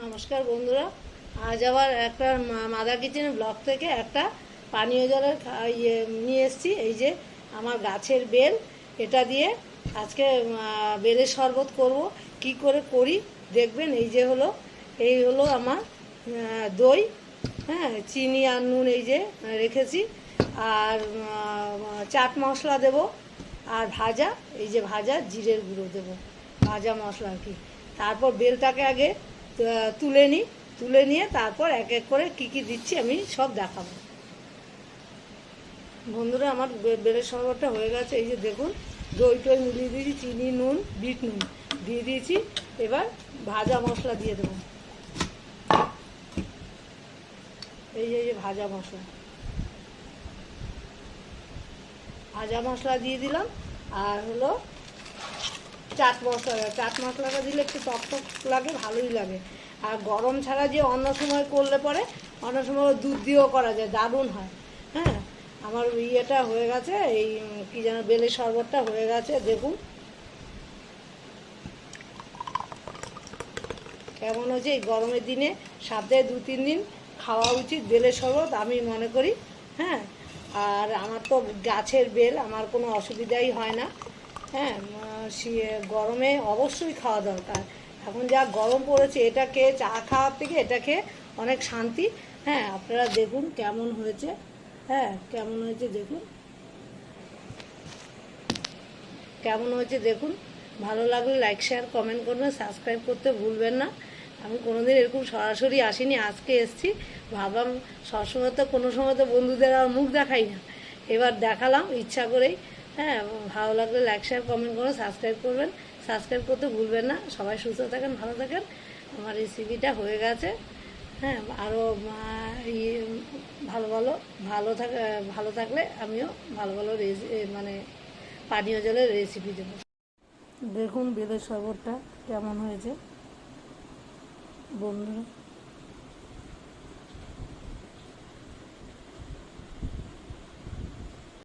নমস্কার বন্ধুরা। আজ আবার একটা মাদার কিচেন ব্লক থেকে একটা পানীয় জলের ইয়ে নিয়ে এসেছি। এই যে আমার গাছের বেল, এটা দিয়ে আজকে বেলের শরবত করব। কি করে করি দেখবেন, এই যে হলো, এই হলো আমার দই হ্যাঁ চিনি আর নুন এই যে রেখেছি। আর চাট মশলা দেব আর ভাজা, এই যে ভাজা, জিরের গুঁড়ো দেবো। ভাজা মশলা আর কি। তারপর বেলটাকে আগে তুলে নিই তুলে নিয়ে তারপর এক এক করে কি কি দিচ্ছি আমি সব দেখাবো। বন্ধুরা, আমার বেলের শরবতটা হয়ে গেছে। এই যে দেখুন, দই টই মিলিয়ে দিয়েছি, চিনি, নুন, বিট নুন দিয়ে দিয়েছি। এবার ভাজা মশলা দিয়ে দেবো। এই যে এই যে ভাজা মশলা। ভাজা মশলা দিয়ে দিলাম। আর হলো চাট মশলা, চাট মশলাটা দিলে একটু টক টক লাগে, ভালোই লাগে। আর গরম ছাড়া যে অন্য সময় করলে পরে, অন্য সময় দুধ দিয়েও করা যায়, দারুণ হয়। হ্যাঁ? আমার ইয়েটা হয়ে গেছে, এই কি যেন বেলের শরবতটা হয়ে গেছে, দেখুন। কেমন হচ্ছে এই গরমের দিনে সপ্তাহে দু, তিন দিন খাওয়া উচিত বেলের শরবত, আমি মনে করি। হ্যাঁ? আর আমার তো গাছের বেল, আমার কোনো অসুবিধাই হয় না। হ্যাঁ গরমে অবশ্যই খাওয়া দরকার। এখন যা গরম পড়েছে এটা খেয়ে চা খাওয়ার থেকে এটা খেয়ে অনেক শান্তি। হ্যাঁ আপনারা দেখুন কেমন হয়েছে। হ্যাঁ কেমন হয়েছে দেখুন। কেমন হয়েছে দেখুন। ভালো লাগলে লাইক শেয়ার কমেন্ট করবেন সাবস্ক্রাইব করতে ভুলবেন না। আমি কোনোদিন এরকম সরাসরি আসিনি, আজকে এসছি। ভাবলাম সবসময় তো কোনো সময় তো বন্ধুদের আর মুখ দেখাই না। এবার দেখালাম, ইচ্ছা করেই। হ্যাঁ ভালো লাগলে লাইক শেয়ার কমেন্ট করবেন সাবস্ক্রাইব করবেন। সাবস্ক্রাইব করতে ভুলবেন না। সবাই সুস্থ থাকেন, ভালো থাকেন। আমার রেসিপিটা হয়ে গেছে। হ্যাঁ আরও ইয়ে ভালো ভালো ভালো থাক, ভালো থাকলে আমিও ভালো ভালো মানে পানীয় জলের রেসিপি দেবো। দেখুন বেলের শরবতটা কেমন হয়েছে। বন্ধুরা।